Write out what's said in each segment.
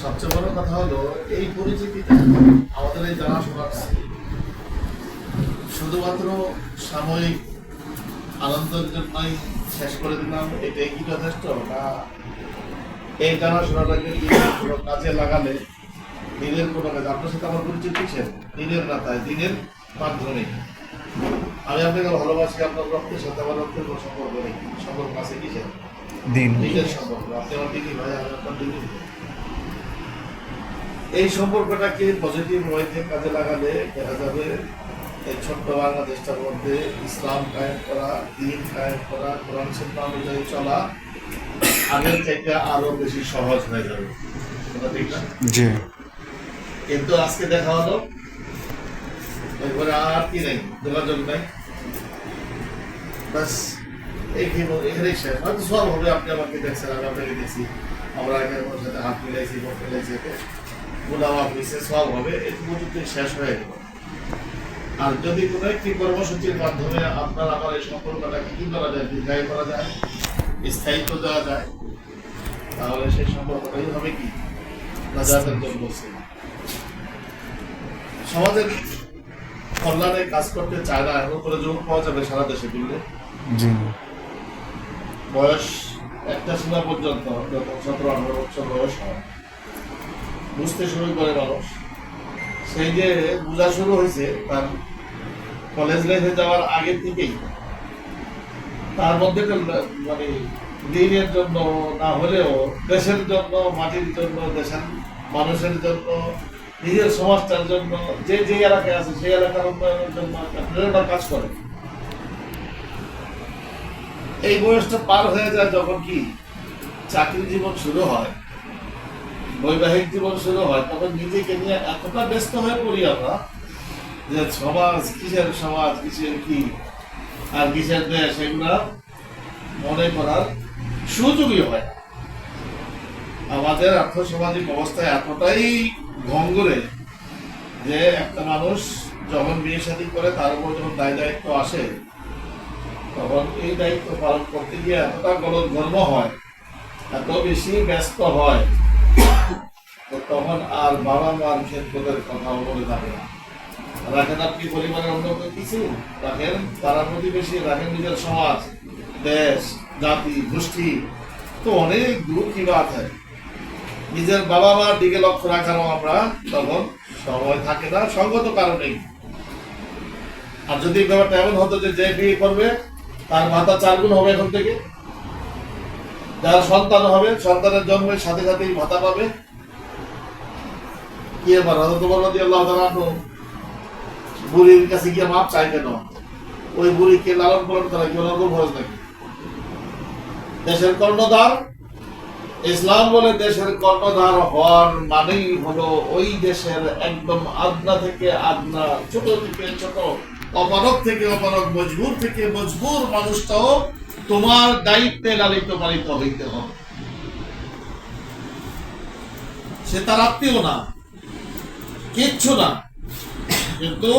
সবচেয়ে বড় কথা হলো, এই পরিচিতিটা আমাদের এই জানাশোনাটা শুধুমাত্র সাময়িক আনন্দের জন্যই শেষ করে দিলাম, এটাই কি যথেষ্ট? না, এই জানাশোনাটাকে কোনো কাজে লাগালে দিনের কোনো কাজ? আপনার সাথে আমার পরিচিত কিসের দিনের তাই দিনের মাধ্যমে। আমি আপনাকে ভালোবাসি আপনার রক্তের সাথে আমার রক্তের কোনো সম্পর্ক নেই। সম্পর্ক আছে কিসের? দিন। দিনের সম্পর্ক। আপনি আমার দিদি ভাই আমি আপনার দিদি। এই সম্পর্কটাকে পজিটিভ ওয়েতে কাজে লাগালে দেখা যাবে এই ছোট্ট বাংলাদেশটার মধ্যে ইসলাম কায়েম করা দিন কায়েম করা কোরআন সুন্নাহ অনুযায়ী চলা আগের থেকে আরও বেশি সহজ হয়ে যাবে। জি। কিন্তু আজকে দেখা হলো এরপরে আর কি নেই যোগাযোগ নাই। এইখানে এখানেই শেষ। হয়তো সব হবে, আপনি আমাকে দেখছেন, আমি আপনাকে দেখছি। আমরা এখানে ওর সাথে হাত মিলাইছি, মুখ মিলাইছি এতে গুলাম আপনি সব হবে এটুকু পর্যন্ত শেষ হয়ে গেল। আর যদি কোনো একটি কর্মসূচির মাধ্যমে আপনার আমার এই সম্পর্কটাকে কি করা যায়, দীর্ঘায়ু করা যায়, স্থায়িত্ব দেওয়া যায়, তাহলে সেই সম্পর্কটাই হবে কি? সমাজের কল্যাণে কাজ করতে চায় না, এমন করে যুবক পাওয়া যাবে সারা দেশে, বুঝলে? জি। বয়স একটা সীমা পর্যন্ত, যখন সতেরো, আঠারো বছর বয়স হয়। বুঝতে শুরু করে মানুষ। সেই যে বোঝা শুরু হয়েছে, তার কলেজ লাইফে যাওয়ার আগে থেকেই, তার মধ্যে মানে দিনের জন্য না হলেও দেশের জন্য, মাটির জন্য, দেশের মানুষের জন্য, নিজের সমাজটার জন্য, যে যে এলাকায় আছে, সেই এলাকার উন্নয়নের জন্য একটা প্রেরণা কাজ করে। এই বয়সটা পার হয়ে যায় যখন কি চাকরি জীবন শুরু হয়, বৈবাহিক জীবন শুরু হয়, তখন নিজেকে নিয়ে এতটা ব্যস্ত হয়ে পড়ি আমরা যে সমাজ, কিসের সমাজ, কিসের কি আর কিসের দেশ, এগুলা মনে করার সুযোগই হয়। আমাদের আর্থসামাজিক অবস্থা এতটাই ভঙ্গুরে যে একটা মানুষ যখন বিয়ে শাদী করে, তার উপর যখন দায় দায়িত্ব আসে তখন এই দায়িত্ব পালন করতে গিয়ে এতটা গলদ গর্ব হয়, এত বেশি ব্যস্ত হয়, তো তখন আর বাবা মার ক্ষেত্রের কথা বলে যাবে না। রাখেন আপনি পরিবারের অন্য কিছু? রাখেন পাড়া প্রতিবেশী, রাখেন নিজের সমাজ, দেশ, জাতি, গোষ্ঠী। তো অনেক দূর কি বাত হয় নিজের বাবা মার দিকে লক্ষ্য রাখারও আমরা তখন সময় থাকে না, সঙ্গত কারণেই। আর যদি ব্যাপারটা এমন হতো যে বিয়ে করবে তার ভাতা চার গুণ হবে এখন থেকে। যার সন্তান হবে, সন্তানের জন্মের সাথে সাথেই ভাতা পাবে। কি এবার হজরত ওমর তাআলা আনহু, বুড়ির কাছে গিয়ে মাপ চাই কেন? ওই বুড়িকে লালন পালন করা, কি ওনার উপর খরচ নাকি? দেশের কর্ণধার, ইসলাম বলে দেশের কর্ণধার হওয়ার মানেই হলো ওই দেশের একদম আদনা থেকে আদনা, ছোট থেকে ছোট। অপারক থেকে অপারক মজবুর থেকে মজবুর মানুষটাও তোমার দায়িত্বে লালিত পালিত হইতে হবে। সে তার আত্মীয় না, কিচ্ছু না। কিন্তু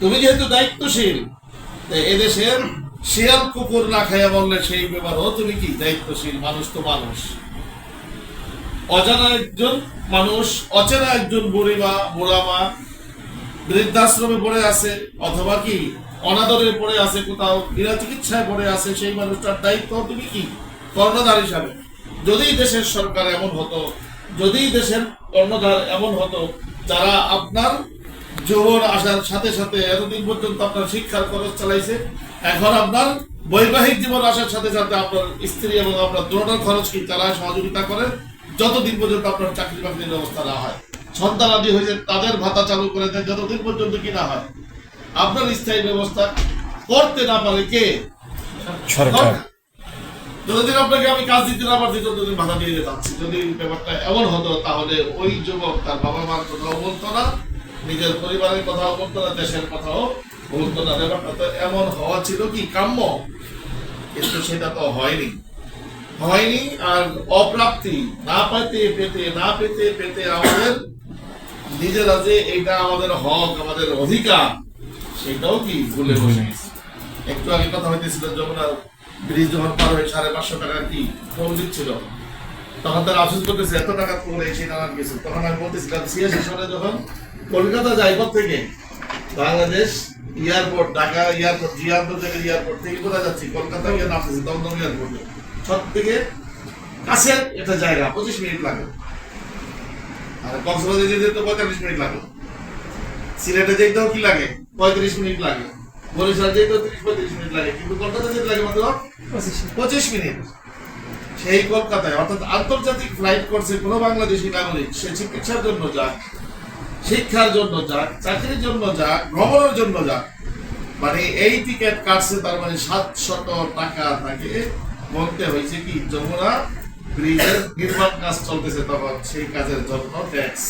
তুমি যেহেতু দায়িত্বশীল এদেশের শিয়াল কুকুর না খাইয়া বললে সেই ব্যাপারও তুমি কি দায়িত্বশীল? মানুষ তো মানুষ। অজানা একজন মানুষ, অচেনা একজন বুড়ি মা বুড়া মা বৃদ্ধাশ্রমে পড়ে আছে, অথবা কি অনাদরে পড়ে আছে কোথাও বিনা চিকিৎসায় পড়ে আছে, সেই মানুষটার দায়িত্ব তুমি কি? কর্ণধার হিসাবে। যদি দেশের সরকার এমন হতো, যদি দেশের কর্ণধার এমন হতো, যারা আপনার যৌবন আসার সাথে সাথে এতদিন পর্যন্ত আপনার শিক্ষার খরচ চালাইছে, এখন আপনার বৈবাহিক জীবন আসার সাথে সাথে আপনার স্ত্রী এবং আপনার দুটোটার খরচ কি তারা সহযোগিতা করে যতদিন পর্যন্ত আপনার চাকরি বাকরির ব্যবস্থা না হয় সন্তান আদি হয়েছে তাদের ভাতা চালু করে দেন যতদিন পর্যন্ত কি না হয় আপনার স্থায়ী ব্যবস্থা করতে না পারে কে? সরকার। যতদিন আপনাকে আমি কাজ দিতে না পারছি ততদিন ভাতা দিয়ে যাচ্ছি যদি ব্যাপারটা এমন হতো তাহলে ওই যুবক তার বাবা মার কথাও বলতো না নিজের পরিবারের কথাও বলতো না দেশের কথাও বলতো না। ব্যাপারটা তো এমন হওয়া ছিল কি কাম্য? কিন্তু সেটা তো হয়নি। হয়নি আর অপ্রাপ্তি না পেতে পেতে না পেতে পেতে আমাদের নিজেরা যে এটা আমাদের হক আমাদের অধিকার সেটাও কি ভুলে বসে একটু আগে কথা হইতেছিল যমুনার ব্রিজ যখন পার হয়ে সাড়ে পাঁচশো টাকা কি টোল দিচ্ছিল তখন তারা আফসোস করতেছে এত টাকা তোলে এসে নানান কিছু? তখন আমি বলতেছিলাম ছিয়াশি সালে যখন কলকাতা যাইবার থেকে? বাংলাদেশ এয়ারপোর্ট ঢাকা এয়ারপোর্ট জি আন্তর্জাতিক এয়ারপোর্ট থেকে কোথায় যাচ্ছি? কলকাতা গিয়ে নামতেছি দমদম এয়ারপোর্টে। সব থেকে একটা জায়গা পঁচিশ মিনিট লাগে। আর কক্সবাজার যেতে তো পঁয়তাল্লিশ মিনিট লাগে। সিলেটে যেতেও কি লাগে? পঁয়ত্রিশ মিনিট লাগে। বরিশাল যেতেও তিরিশ পঁয়ত্রিশ মিনিট লাগে। কিন্তু কলকাতা যেতে লাগে মাত্র পঁচিশ মিনিট। সেই কলকাতায় অর্থাৎ আন্তর্জাতিক ফ্লাইট করছে কোনো বাংলাদেশি নাগরিক সে চিকিৎসার জন্য যাক শিক্ষার জন্য যাক চাকরির জন্য যাক ভ্রমণের জন্য যাক মানে এই টিকিট কাটছে তার মানে সাতশত টাকা তাকে বলতে হয়েছে কি যমুনা ব্রিজের নির্মাণ কাজ চলতেছে তখন সেই কাজের জন্য ট্যাক্স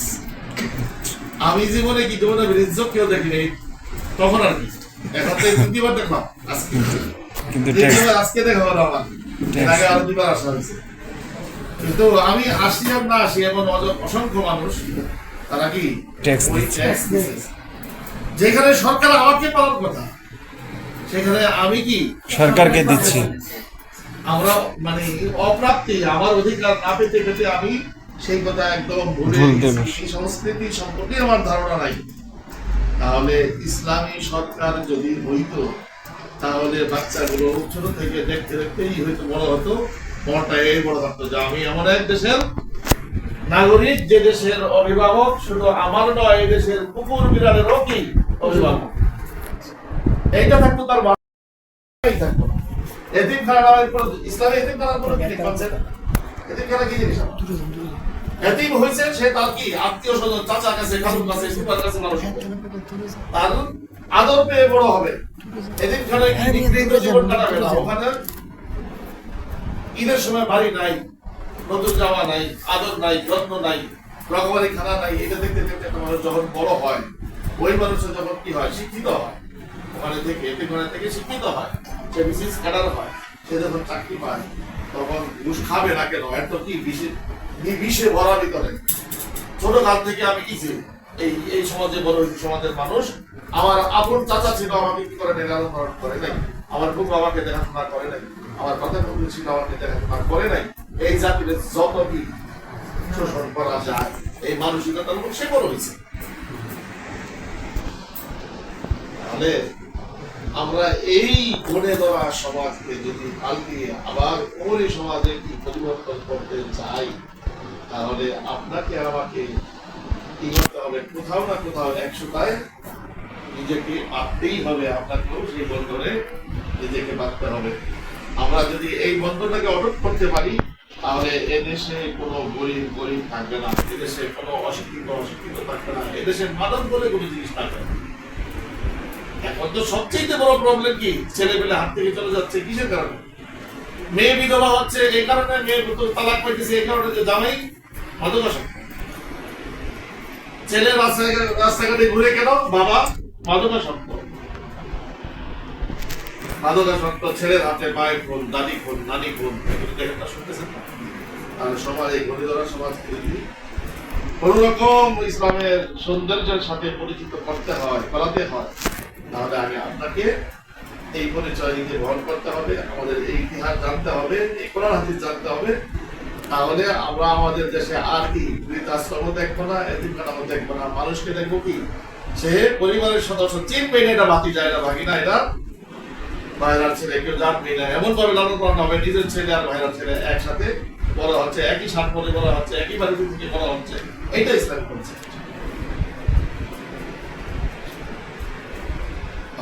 আমি জীবনে কি যমুনা ব্রিজ কেউ দেখিনি তখন আর কি এখন তো দ্বিতীয়বার দেখলাম আজকে কিন্তু আজকে দেখা হলো আমার এর আগে. আরও দুবার আসা হয়েছে কিন্তু আমি আসি আর না আসি এমন অসংখ্য মানুষ তারা কি। যেখানে সরকার আমাকে পালন কথা সেখানে আমি কি সরকারকে দিচ্ছি। আমরা মানে অপ্রাপ্তি আমার অধিকার না পেতে পেতে আমি সেই কথা একদম ভুলে। এই সংস্কৃতি সম্পর্কে আমার ধারণা নাই। তাহলে ইসলামী সরকার যদি হইতো তাহলে বাচ্চাগুলো ছোট থেকে দেখতে দেখতেই হয়তো বড় হতো। বড়টা এই বড় থাকতো যে আমি এমন এক দেশের নাগরিক যে দেশের অভিভাবক শুধু আমার নয় এই দেশের কুকুর বিড়ালেরও কি অভিভাবক? এইটা থাকতো তার থাকতো। কোনো ইসলামে কোনো কি জিনিস? এতিম হয়েছে সে তার কি আত্মীয় স্বজন চাচা কাছে কাছে সুপার কাছে মানুষ তার আদর পেয়ে বড় হবে। কি নিগৃহীত জীবন কাটাবে না? ওখানে ঈদের সময় বাড়ি নাই নতুন জামা নাই আদর নাই যত্ন নাই রকমারি খানা নাই এটা দেখতে দেখতে একটা মানুষ যখন বড় হয় ওই মানুষের যখন কি হয় শিক্ষিত হয়। ওখানে থেকে এতিমখানা থেকে শিক্ষিত হয়। সে ক্যাডার হয়, সে যখন চাকরি পায়, তখন ঘুষ খাবে না কেন? এত কি বিষে বিষে ভরা ভিতরে ছোট কাল থেকে আমি কি? এই এই সমাজে বড় সমাজের মানুষ, আমার আপন চাচা ছিল, আমাকে কি করে লালন করে নাই? আমার বুক আমাকে দেখাশোনা করে নাই? আমার কথা বন্ধু ছিল, আমাকে দেখাশোনা করে নাই? এই জাতির যত কি শোষণ করা যায়, এই মানসিকতার উপর সে বড় হয়েছে। তাহলে আমরা এই গড়ে দেওয়া সমাজকে যদি পাল্টিয়ে আবার ওই সমাজে কি পরিবর্তন করতে চাই, তাহলে আপনাকে আমাকে কি করতে হবে? কোথাও না কোথাও একশোটায় নিজেকে বাঁধতেই হবে, আপনাকেও সেই বন্ধনে নিজেকে বাঁধতে হবে। আমরা যদি এই বন্ধনটাকে অটুট করতে পারি, তাহলে এদেশে কোনো গরিব গরিব থাকবে না, এদেশে কোনো অশিক্ষিত অশিক্ষিত থাকবে না, এদেশে মাদক বলে কোনো জিনিস থাকবে না। এখন তো সবচেয়ে বড় প্রবলেম কি? ছেলে পেলে হাত থেকে চলে যাচ্ছে, কিসের কারণে? মেয়ে বিধবা হচ্ছে এই কারণে মেয়ে তালাক পাইতেছে এই কারণে যে জামাই ছেলে রাস্তাঘাটে ঘুরে কেন? বাবা মাদকাসক্ত। মাদকাসক্ত ছেলের হাতে মায়ের দাদি নানি এগুলো দেখেন না শুনতেছেন আর সমাজ এই ঘড়ি ধরা ইসলামের সৌন্দর্যের সাথে পরিচিত করতে হয়, করাতে হয় তাহলে আমি আপনাকে এই পরিচয় করতে হবে, আমাদের এই ইতিহাস জানতে হবে, এই কোরআন হাদিস জানতে হবে। তাহলে আমরা আমাদের দেশে আর কি দেখব না দেখব না, মানুষকে দেখব কি? সে পরিবারের সদস্য চিনবে না, এটা বাতি যায় না ভাগি না, এটা ভাইরার ছেলে, কেউ জানবে না। এমন ভাবে লালন পালন হবে, নিজের ছেলে আর ভাইরার ছেলে একসাথে বড় হচ্ছে, একই সাত পরে বড় হচ্ছে, একই বাড়িতে থেকে হচ্ছে। এইটা ইসলাম করছে।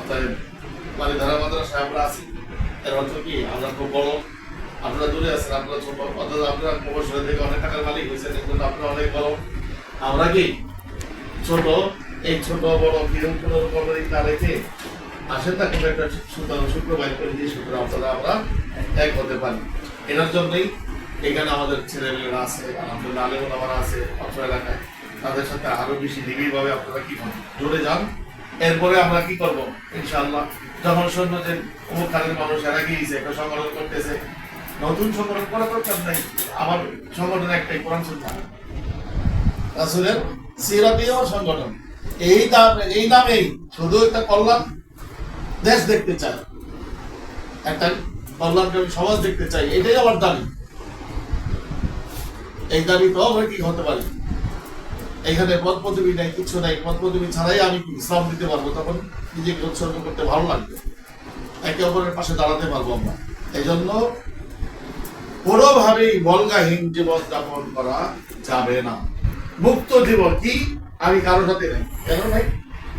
অতএব মানে ধারা মাদ্রাসায় আমরা আছি। এর অর্থ কি? আমরা খুব বড়, আপনারা দূরে আছেন, আপনারা ছোট অর্থাৎ আপনারা প্রবাসনে থেকে অনেক টাকার মালিক হয়েছেন, এই জন্য আপনারা অনেক বড়। আমরা কি ছোট? এই ছোট, বড়, কিরম কোনো রকমের না রেখে আসেন না কোনো একটা সুতরাং শুক্রবার করে দিয়ে শুক্র আপনারা আমরা এক হতে পারি। এটার জন্যই এখানে আমাদের ছেলেমেয়েরা আছে, আলহামদুলিল্লাহ, আলেমুল আমার আছে অত্র এলাকায়। তাদের সাথে আরও বেশি নিবিড়ভাবে আপনারা কি জুড়ে যান এরপরে আমরা কি করব? ইনশাআল্লাহ। যখন শুনব যে অমুক খানের মানুষ এরা গিয়েছে একটা সংগঠন করতেছে। নতুন সংগঠন করা দরকার নাই। আমার সংগঠন একটাই কোরআন সুন্নাহ। রাসূলের সিরাতীয় সংগঠন। এই নাম এই নামেই শুধু একটা কল্যাণ দেশ দেখতে চায়। একটা কল্যাণকারী সমাজ দেখতে চাই এটাই আমার দাবি। এই দাবি তো কি হতে পারি? এখানে পদ পদবি নাই, কিছু নাই। পদ পদবি ছাড়াই আমি ইসলাম দিতে পারব, তখন নিজেকে উৎসর্গ করতে ভালো লাগবে। একে অপরের পাশে দাঁড়াতে পারব আমরা। এই জন্য কোনোভাবেই বলগাহীন জীবন যাপন করা যাবে না। মুক্ত জীবন কি? আমি কারও সাথে নাই। কেন নাই?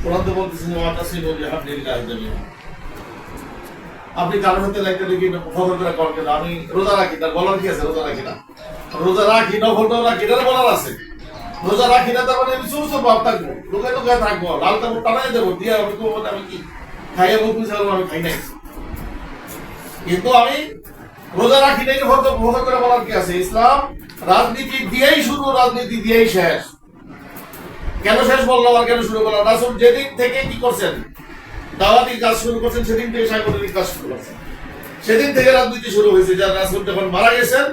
কোরআন তো বলতেছেন আপনি কারোর সাথে লাইতে দেখি খবর করে করেন না আমি রোজা রাখি, তার বলার কি আছে? রোজা রাখি না। রোজা রাখি নফলটাও রাখি তার বলার আছে। রোজা রাখি না, তার মানে আমি সুস্থ ভাব থাকব। লোকে লোকে থাকব। লাল কাপড় টানাই দেবো, দিয়ে আমি তো আমি কি খাইয়ে মুখ মিশাল আমি খাই নাই। কিন্তু আমি রোজা রাখি নাই হয়তো ভোগ করে বলার কি আছে? ইসলাম রাজনীতি দিয়েই শুরু, রাজনীতি দিয়েই শেষ। কেন শেষ বললাম আর কেন শুরু করলাম? রাসুল যেদিন থেকে কি করছেন? দাওয়াতি কাজ শুরু করছেন, সেদিন থেকে সাংগঠনিক কাজ শুরু করছেন। সেদিন থেকে রাজনীতি শুরু হয়েছে, যার রাসুল যখন মারা গেছেন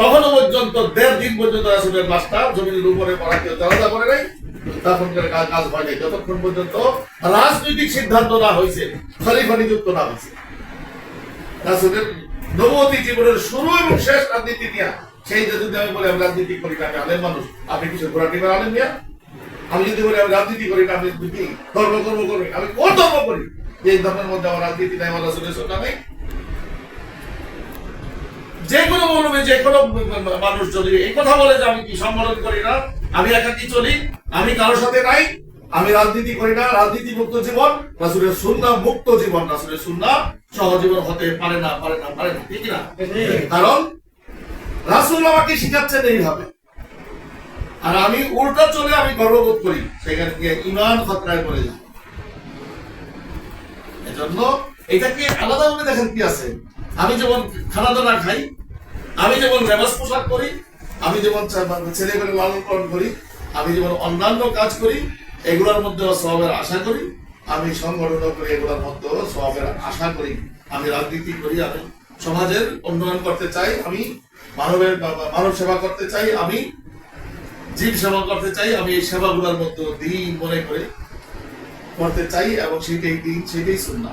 তখনও পর্যন্ত দেড় দিন পর্যন্ত রাসুলের জমিনের উপরে পড়া কেউ করে নাই কাজ হয় নাই। যতক্ষণ পর্যন্ত রাজনৈতিক সিদ্ধান্ত না হয়েছে, খলিফা নিযুক্ত না হয়েছে। রাসুলের নবতী জীবনের শুরু এবং শেষ রাজনীতি নিয়ে, সেই যদি আমি বলি আমি রাজনীতি করি না, আমি আলেম মানুষ। আপনি কিছু ঘোরা টিমের আলেম আমি যদি বলি আমি রাজনীতি করি না আমি ধর্ম কর্ম করি আমি কোন ধর্ম করি। এই ধর্মের মধ্যে আমার রাজনীতি নাই, আমার রাসুলের সন্না নেই। যে কোনো মৌলবী যে কোনো মানুষ যদি এই কথা বলে যে আমি কি সম্বোধন করি না, আমি একাকি চলি? আমি কারোর সাথে নাই, আমি রাজনীতি করি না রাজনীতি মুক্ত জীবন রাসুলের সুন্না মুক্ত জীবন রাসুলের সুন্না সহজীবন হতে পারে না পারে না পারে না, ঠিক না? কারণ রাসুল আমাকে শিখাচ্ছেন এইভাবে। আর আমি উল্টা চলে আমি গর্ববোধ করি, সেখান থেকে ইমান খতরায় পড়ে যায় এজন্য এটাকে আলাদাভাবে দেখেন কি আছে? আমি যেমন খানা দানা খাই, আমি যেমন লেবাস পোশাক করি আমি যেমন ছেলে পেলে লালন পালন করি, আমি যেমন অন্যান্য কাজ করি, এগুলোর মধ্যে সবের আশা করি, আমি সংগঠন করি, এগুলোর মধ্যে সবের আশা করি। আমি রাজনীতি করি, আমি সমাজের উন্নয়ন করতে চাই, আমি মানবের মানব সেবা করতে চাই, আমি জীব সেবা করতে চাই, আমি এই সেবাগুলোর মধ্যে দিন মনে করে করতে চাই, এবং সেটাই দিন, সেটাই সুন্না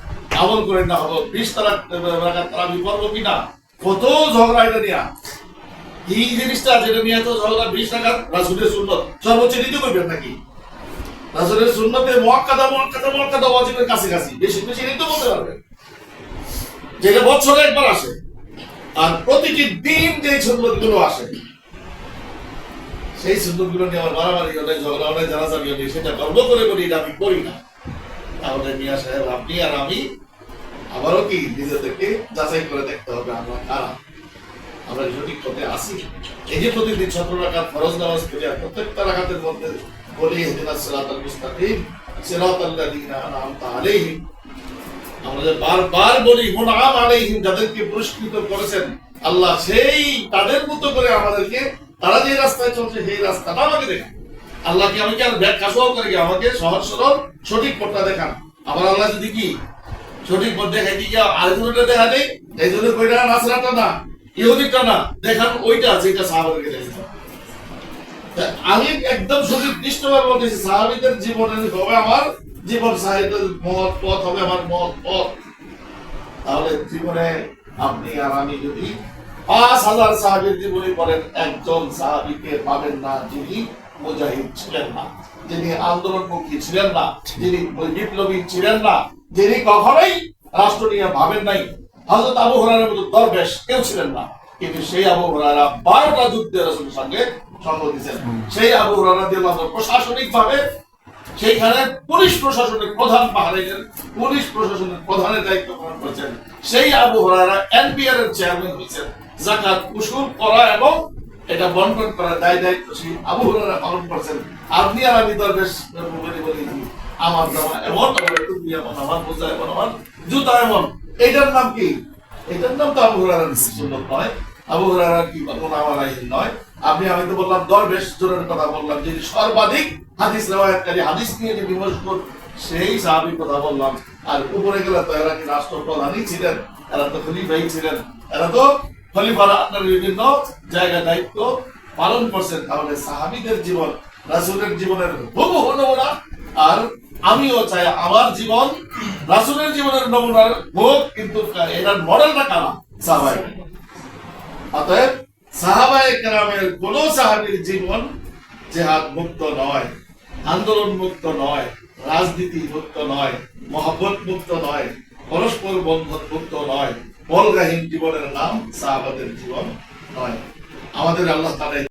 আমল করে না হব বিশ তারা তারা করব কিনা কত ঝগড়া এটা নিয়ে? এই জিনিসটা যেটা নিয়ে তো ঝগড়া, বিশ টাকা রাসুলের সুন্নত, সর্বোচ্চ নিতে করবেন নাকি? রাসুলের সুন্নতে ওয়াজিবের কাছে কাছে বেশি বেশি বলতে যেটা বছরে একবার আসে, আর প্রতিটি দিন যে সুন্নতগুলো আসে, সেই সুন্দরগুলো নিয়ে আমার মারামারি অনেক ঝগড়া, অনেক জানাজা নিয়ে সেটা গর্ব করে বলি, এটা আমি করি না। তাহলে মিয়া সাহেব, আপনি আর আমি আবারও কি নিজেদেরকে যাচাই করে দেখতে হবে আমরা কারা? আমরা সঠিক পথে আসি এই যে প্রতিদিন সতেরো রাখাত ফরজ নামাজ আর প্রত্যেকটা রাখাতের মধ্যে বলি হেদিনা সিরাতাল মুস্তাকিম সিরাতাল লাযিনা আনআমতা আলাইহিম। আমরা যে বারবার বলি মুনআম আলাইহিম, যাদেরকে পুরস্কৃত করেছেন, আল্লাহ সেই তাদের মতো করে আমাদেরকে, তারা যে রাস্তায় চলছে, সেই রাস্তাটা আমাকে দেখান। আল্লাহকে আমি কি আর ব্যাখ্যা সহ করে আমাকে সহজ সরল সঠিক পথটা দেখান? আবার আল্লাহ যদি কি সঠিক পথ দেখাই কি আরেকজনটা দেখা দেয় এই জন্য কইটা নাসরাটা না ইহুদিটা না। দেখান ওইটা যেটা সাহাবাদেরকে দেখেছে আমি একদম সঠিক দৃষ্টভাবে বলতেছি, সাহাবিদের জীবনে হবে আমার, জীবন সাহিত্যের মহৎ পথ হবে আমার মহৎ পথ। তাহলে জীবনে আপনি আর আমি যদি পাঁচ হাজার সাহাবির জীবনী পড়েন, একজন সাহাবিকে পাবেন না যিনি মুজাহিদ ছিলেন না, যিনি আন্দোলনমুখী ছিলেন না, যিনি বিপ্লবী ছিলেন না যিনি কখনোই রাষ্ট্র নিয়ে ভাবেন নাই, হযরত আবু হুরায়রার মতো দরবেশ কেউ ছিলেন না। কিন্তু সেই আবু হুরায়রা বারোটা যুদ্ধে রাসূলের সঙ্গে সঙ্গ দিয়েছেন। সেই আবু হুরায়রা দিয়ে প্রশাসনিক ভাবে সেইখানে পুলিশ প্রশাসনের প্রধান পাহাড়ের পুলিশ প্রশাসনের প্রধানের দায়িত্ব পালন করেছেন। সেই আবু হরারা এনপিআর এর চেয়ারম্যান হয়েছেন। জাকাত উসুল, করা এবং এটা বন্টন করার দায় দায়িত্ব সেই আবু হরারা পালন করছেন। আপনি আর আমি দরবেশ বলি আমার জামা এমন জুতা এমন এইটার নাম কি? এটার নাম তো আবু হুরায়রার সুন্নত নয়। আবু হুরায়রা কি নয়? আমি তো বললাম, দরবেশ জোরের কথা বললাম যে সর্বাধিক হাদিস রেওয়ায়তকারী, হাদিস নিয়ে যে বিমর্ষ সেই সাহাবীর কথা বললাম। আর উপরে গেলে তো এরা কি ছিলেন? এরা তো খলিফাই ছিলেন। এরা তো খলিফারা আপনার বিভিন্ন জায়গা দায়িত্ব পালন করছেন। তাহলে সাহাবীদের জীবন, রাসূলের জীবনের বহু নমুনা। আর আমিও চাই আমার জীবন রাসুলের জীবনের নমুনার হোক, কিন্তু এটার মডেলটা কারা? সাহাবাই অতএব সাহাবায়ে কেরামের কোন সাহাবীর জীবন জেহাদ মুক্ত নয়, আন্দোলন মুক্ত নয়, রাজনীতি মুক্ত নয়, মহব্বত মুক্ত নয়, পরস্পর বন্ধন মুক্ত নয়, বলগাহীন জীবনের নাম সাহাবাদের জীবন নয়। আমাদের আল্লাহ তাআলা